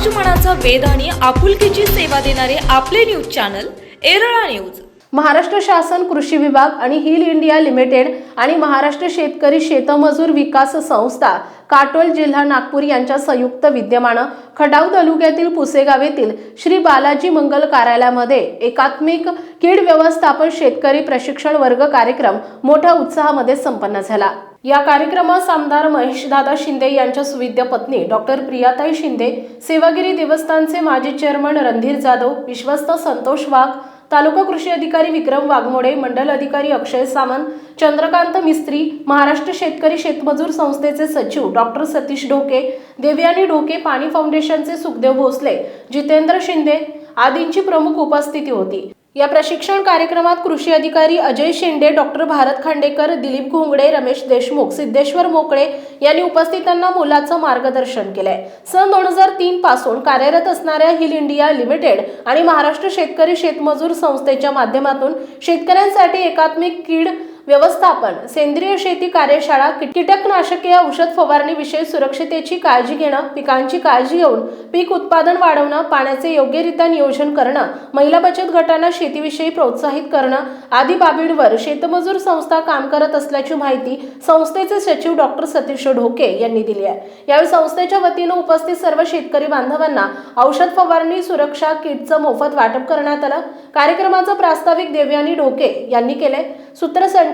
समाजमनाचा वेध आणि आपुलकीची सेवा देणारे आपले news channel Erala news. Maharashtra शासन कृषी विभाग आणि हिल इंडिया लिमिटेड आणि महाराष्ट्र शेतकरी शेतमजूर विकास संस्था काटोल जिल्हा नागपूर यांच्या संयुक्त विद्यमानं खटाव तालुक्यातील पुसेगाव येथील श्री बालाजी मंगल कार्यालयामध्ये एकात्मिक कीड व्यवस्थापन शेतकरी प्रशिक्षण वर्ग कार्यक्रम मोठ्या उत्साहामध्ये संपन्न झाला. या कार्यक्रमास आमदार महेशदादा शिंदे यांच्या सुविद्य पत्नी डॉक्टर प्रियाताई शिंदे सेवागिरी देवस्थानचे माजी चेअरमन रणधीर जाधव विश्वस्त संतोष वाघ तालुका कृषी अधिकारी विक्रम वाघमोडे मंडल अधिकारी अक्षय सामंत चंद्रकांत मिस्त्री महाराष्ट्र शेतकरी शेतमजूर संस्थेचे सचिव डॉक्टर सतीश ढोके देवयानी ढोके पाणी फाउंडेशनचे सुखदेव भोसले जितेंद्र शिंदे आदींची प्रमुख उपस्थिती होती. या प्रशिक्षण कार्यक्रमात कृषी अधिकारी अजय शेंडे डॉक्टर भारत खांडेकर दिलीप घोंगडे रमेश देशमुख सिद्धेश्वर मोकळे यांनी उपस्थितांना मोलाचं मार्गदर्शन केलंय. सन दोन हजार तीन पासून कार्यरत असणाऱ्या हिल इंडिया लिमिटेड आणि महाराष्ट्र शेतकरी शेतमजूर संस्थेच्या माध्यमातून शेतकऱ्यांसाठी एकात्मिक कीड व्यवस्थापन सेंद्रिय शेती कार्यशाळा कीटकनाशके औषध फवारणी विषयी सुरक्षितेची काळजी घेणं पिकांची काळजी घेऊन पीक उत्पादन वाढवणं पाण्याचे योग्यरित्या नियोजन करणं महिला बचत गटांना शेतीविषयी प्रोत्साहित करणं आदी बाबींवर शेतमजूर संस्था काम करत असल्याची माहिती संस्थेचे सचिव डॉक्टर सतीश ढोके यांनी दिली आहे. यावेळी संस्थेच्या वतीनं उपस्थित सर्व शेतकरी बांधवांना औषध फवारणी सुरक्षा किटचं मोफत वाटप करण्यात आलं. कार्यक्रमाचं प्रास्ताविक देवयानी ढोके यांनी केले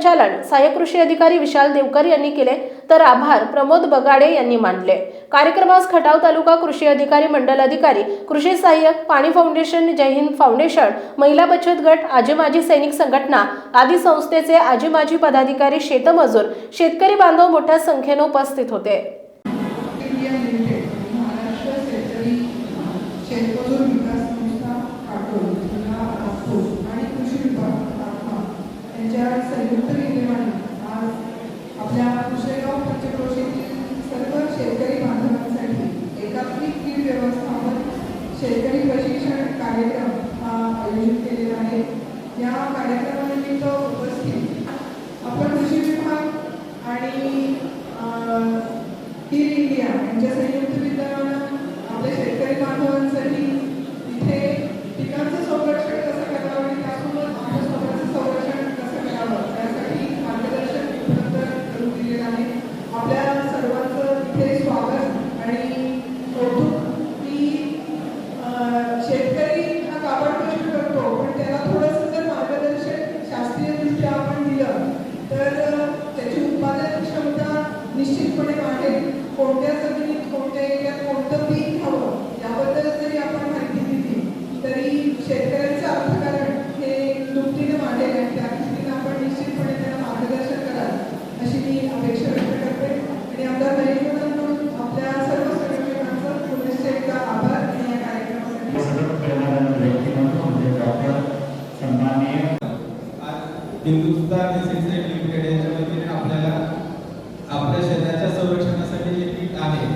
संचालन सहाय्यक कृषी अधिकारी विशाल देवकर यांनी केले तर आभार प्रमोद बगाडे यांनी मानले. कार्यक्रमास खटाव तालुका कृषी अधिकारी मंडल अधिकारी कृषी सहाय्यक पाणी फाउंडेशन जय हिंद फाउंडेशन महिला बचत गट आजी माजी सैनिक संघटना आदी संस्थेचे आजी माजी पदाधिकारी शेतमजूर शेतकरी बांधव मोठ्या संख्येने उपस्थित होते. इंडिया आणि आज आपल्या कुशेगाव पंचक्रोशीतील सर्व शेतकरी बांधवांसाठी एकात्मिक कीड व्यवस्थापन शेतकरी प्रशिक्षण कार्यक्रम हा आयोजित केलेला आहे या कार्यक्रमानिमित्त उपस्थित आपण कृषी विभाग आणि अं, इंडिया यांच्या संयुक्त विद्यमानं आपल्या शेतकरी बांधवांसाठी निश्चितपणे वाढेल कोणत्या जमिनीत कोणत्या एरियात कोणतं पीक हवं याबद्दल जरी आपण माहिती दिली तरी शेतकऱ्यांचं अर्थकारण हे दुपटीने वाढेल आणि त्या दृष्टीने आपण निश्चितपणे त्यांना मार्गदर्शन कराल अशी मी अपेक्षा व्यक्त करते आणि आमदार नरेंद्रकडून आपल्या सर्व संयोजकांचं पुनश्च एकदा आभार आणि या कार्यक्रमासाठी हिंदुस्तान एसएसएड लिमिटेड यांच्या वतीने आपल्याला आपल्या शेताच्या संरक्षणासाठी जे किट आहे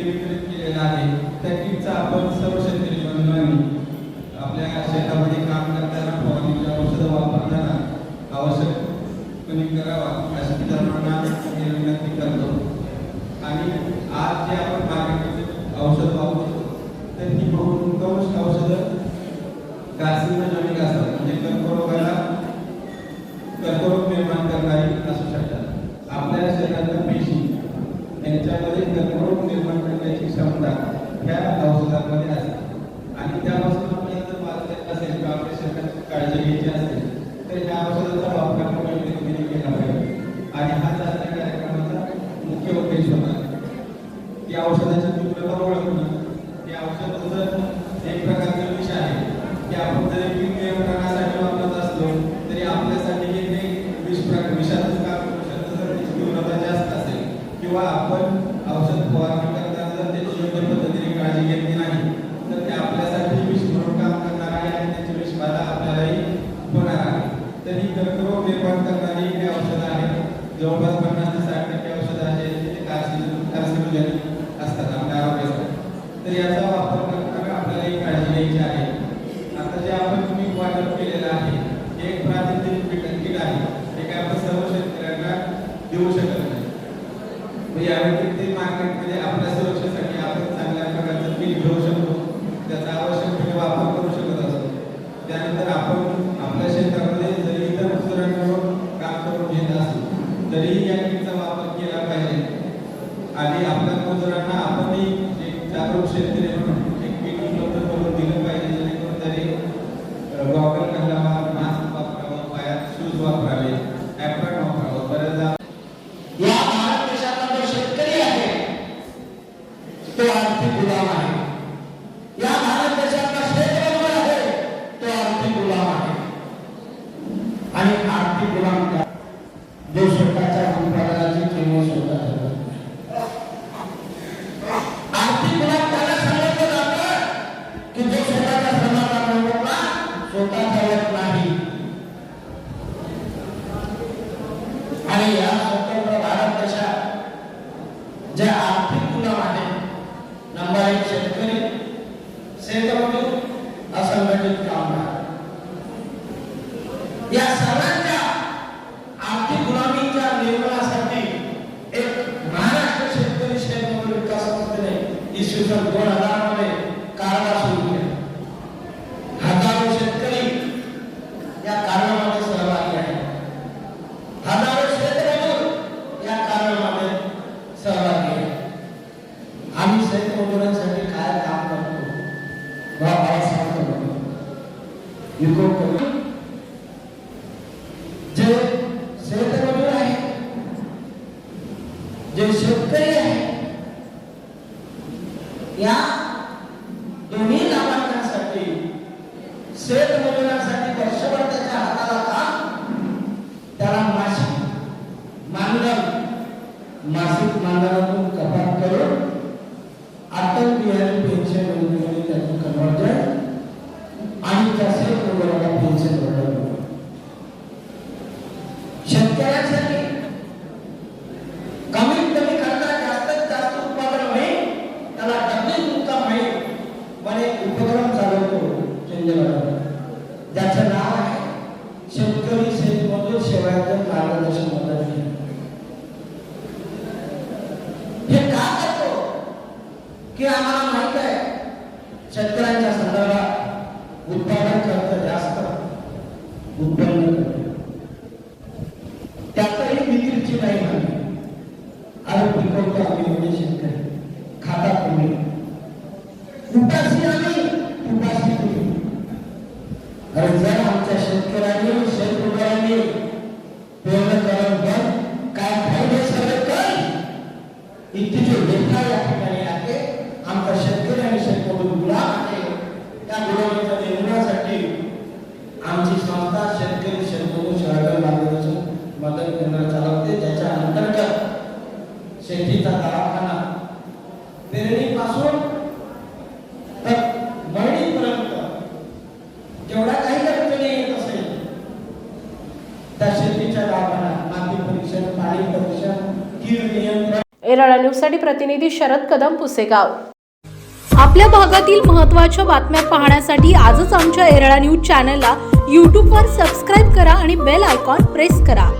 ते वितरित केलेलं आहे. त्या किटचा आपण सर्व शेतकरी बंधूंनी आपल्या शेतामध्ये काम करताना फवारणीच्या औषधं वापरताना आवश्यक कमी करावा अशी सर्वांना विनंती करतो. आणि आज जे आपण मार्केटमध्ये औषध वापरतो तर ही बहुतांश औषधं कार्सिनोजेनिक असतात म्हणजे कर्करोगाला कर्करोग निर्माण करणारी असतात निर्माण करण्याची क्षमता ह्या औषधांमध्ये असते आणि त्यापासून आपल्याला जर वाचायचं असेल किंवा आपल्या शरीराची काळजी घ्यायची असेल तर ह्या औषधाचा वापर आपण योग्य रीतीने केला पाहिजे आणि हाच आजच्या कार्यक्रमाचा मुख्य उद्देश होता की औषधाची तीव्रता ओळखणं की औषध जर एक प्रकारचं विष आहे की आपण जरी पीक नियंत्रणासाठी वापरत असलो तरी आपल्यासाठी हे ते विष प्रकार विषाचं काम करू शकतं जर त्याची तीव्रता जास्त असेल किंवा आपण औषध फवारणी करताना जर त्याची योग्य पद्धतीने काळजी घेतली नाही तर ते आपल्यासाठी विष म्हणून काम करणार आहे आणि त्याची विषबाधा आपल्यालाही होणार आहे तर ही कर्करोग निर्माण करणारी ही औषधं आहेत. जवळपास पन्नास मजुरांना आपणही एक जागरूक शेतकरी म्हणून एक पीक उपलब्ध करून दिलं पाहिजे जेणेकरून त्यांनी गॉगल घालावा मास्क वापरावा पायात शूज वापरावे. इसवी सन दोन हजारमध्ये कारभार सुरू केला. हजारो शेतकरी या कारणामध्ये सहभागी आहे हजारो शेतकरी या कारणामध्ये सहभागी आहे आम्ही शेतमजुरांसाठी काय काम करतो? बाबासाहेब विकोप करतो या दोन्ही लाभार्थ्यांसाठी शेतमजुरांसाठी ज्याचं नाव आहे शेतकरी शेतमजूर सेवायचं मार्गदर्शन मदत हे का करतो? की आम्हाला माहीत आहे शेतकऱ्यांच्या संदर्भात उत्पादन खर्च जास्त उत्पादन येरळा न्यूजसाठी प्रतिनिधी शरद कदम पुसेगाव. आपल्या भागातील महत्त्वाच्या बातम्या पाहण्यासाठी आजच आमच्या एरळा न्यूज चॅनलला यूट्यूबवर सबस्क्राईब करा आणि बेल आयकॉन प्रेस करा.